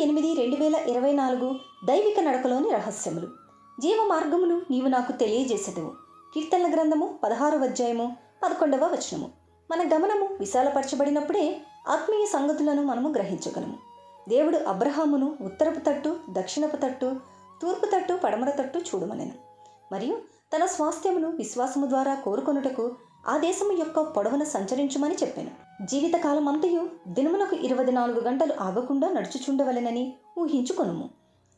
ఎనిమిది రెండు వేల ఇరవై నాలుగు దైవిక నడకలోని రహస్యములు. జీవ మార్గమును నీవు నాకు తెలియజేసేదవు. కీర్తనల గ్రంథము పదహారవ అధ్యాయము పదకొండవ వచనము. మన గమనము విశాలపరచబడినప్పుడే ఆత్మీయ సంగతులను మనము గ్రహించగలము. దేవుడు అబ్రహామును ఉత్తరపు తట్టు దక్షిణపు తట్టు తూర్పు తట్టు పడమర తట్టు చూడమనెను. మరియు తన స్వాస్థ్యమును విశ్వాసము ద్వారా కోరుకొనుటకు ఆ దేశము యొక్క పొడవున సంచరించుమని చెప్పాను. జీవితకాలం అంతయు దినమునకు ఇరవై నాలుగు గంటలు ఆగకుండా నడుచుచుండవలెనని ఊహించుకొనుము.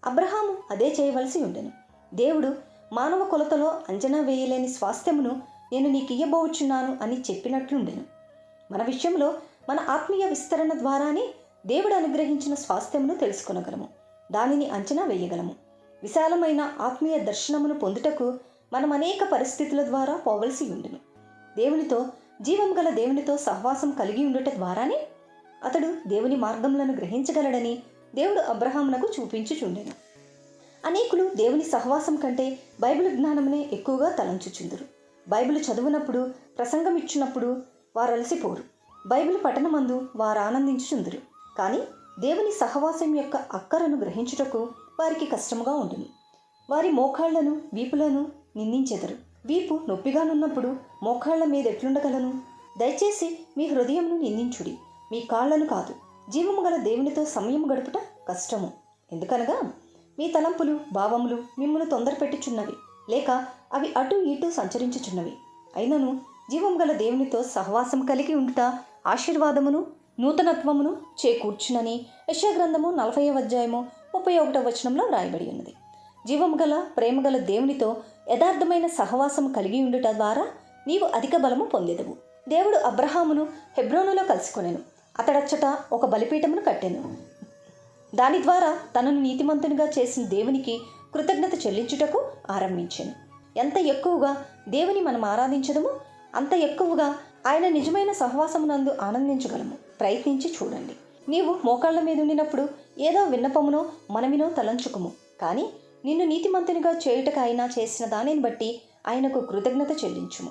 అబ్రహాము అదే చేయవలసి ఉండెను. దేవుడు మానవ కొలతలో అంచనా వేయలేని స్వాస్థ్యమును నేను నీకు ఇయ్యబోచున్నాను అని చెప్పినట్లుండెను. మన విషయంలో మన ఆత్మీయ విస్తరణ ద్వారానే దేవుడు అనుగ్రహించిన స్వాస్థ్యమును తెలుసుకొనగలము. దానిని అంచనా వేయగలము. విశాలమైన ఆత్మీయ దర్శనమును పొందుటకు మనం అనేక పరిస్థితుల ద్వారా పోవలసి ఉండును. దేవునితో జీవం గల దేవునితో సహవాసం కలిగి ఉండుట ద్వారానే? అతడు దేవుని మార్గములను గ్రహించగలడని దేవుడు అబ్రహామునకు చూపించుచుండెను. అనేకులు దేవుని సహవాసం కంటే బైబిల్ జ్ఞానమునే ఎక్కువగా తలంచుచుందురు. బైబిల్ చదువునప్పుడు ప్రసంగం ఇచ్చినప్పుడు వారు అలసిపోరు బైబిల్ పఠనమందు వారు ఆనందించుచుందురు కానీ దేవుని సహవాసం యొక్క అక్కరను గ్రహించుటకు వారికి కష్టముగా ఉంటుంది వారి మోకాళ్ళను వీపులను నిందించెదరు. వీపు నొప్పిగానున్నప్పుడు మోకాళ్ళ మీద ఎట్లుండగలను? దయచేసి మీ హృదయంను నిందించుడి. మీ కాళ్ళను కాదు జీవము గల దేవునితో సమయం గడుపుట కష్టము. ఎందుకనగా మీ తలంపులు భావములు మిమ్మల్ని తొందరపెట్టుచున్నవి లేక అవి అటు ఇటు సంచరించుచున్నవి. అయినను జీవం గల దేవునితో సహవాసం కలిగి ఉండుట ఆశీర్వాదమును నూతనత్వమును చేకూర్చునని యశగ్రంథము నలభై అధ్యాయము ముప్పై ఒకటో వచనంలో వ్రాయబడి ఉన్నది. జీవము గల ప్రేమ గల దేవునితో యథార్థమైన సహవాసం కలిగి ఉండుట ద్వారా నీవు అధిక బలము పొందెదవు. దేవుడు అబ్రహామును హెబ్రోనులో కలుసుకొనెను. అతడచ్చట ఒక బలిపీఠమును కట్టెను. దాని ద్వారా తనను నీతిమంతునిగా చేసిన దేవునికి కృతజ్ఞత చెల్లించుటకు ఆరంభించాను. ఎంత ఎక్కువగా దేవుని మనం ఆరాధించదమో అంత ఎక్కువగా ఆయన నిజమైన సహవాసమునందు ఆనందించగలము. ప్రయత్నించి చూడండి. నీవు మోకాళ్ళ మీద ఉండినప్పుడు ఏదో విన్నపమునో మనమినో తలంచుకుము. కానీ నిన్ను నీతిమంతునిగా చేయుటకు ఆయన చేసిన దానిని బట్టి ఆయనకు కృతజ్ఞత చెల్లించుము.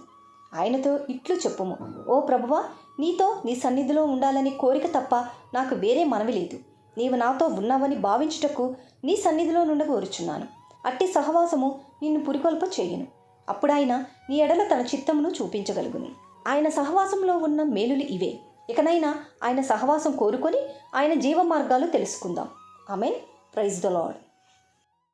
ఆయనతో ఇట్లు చెప్పుము. ఓ ప్రభువా నీతో నీ సన్నిధిలో ఉండాలని కోరిక తప్ప నాకు వేరే మనవి లేదు. నీవు నాతో ఉన్నావని భావించుటకు నీ సన్నిధిలో నుండి కోరుచున్నాను అట్టి సహవాసము నిన్ను పురికొల్ప చేయను. అప్పుడు ఆయన నీ ఎడల తన చిత్తమును చూపించగలుగును. ఆయన సహవాసంలో ఉన్న మేలులు ఇవే. ఇకనైనా ఆయన సహవాసం కోరుకొని ఆయన జీవ మార్గాలు తెలుసుకుందాం. ఆమెన్. Praise the lord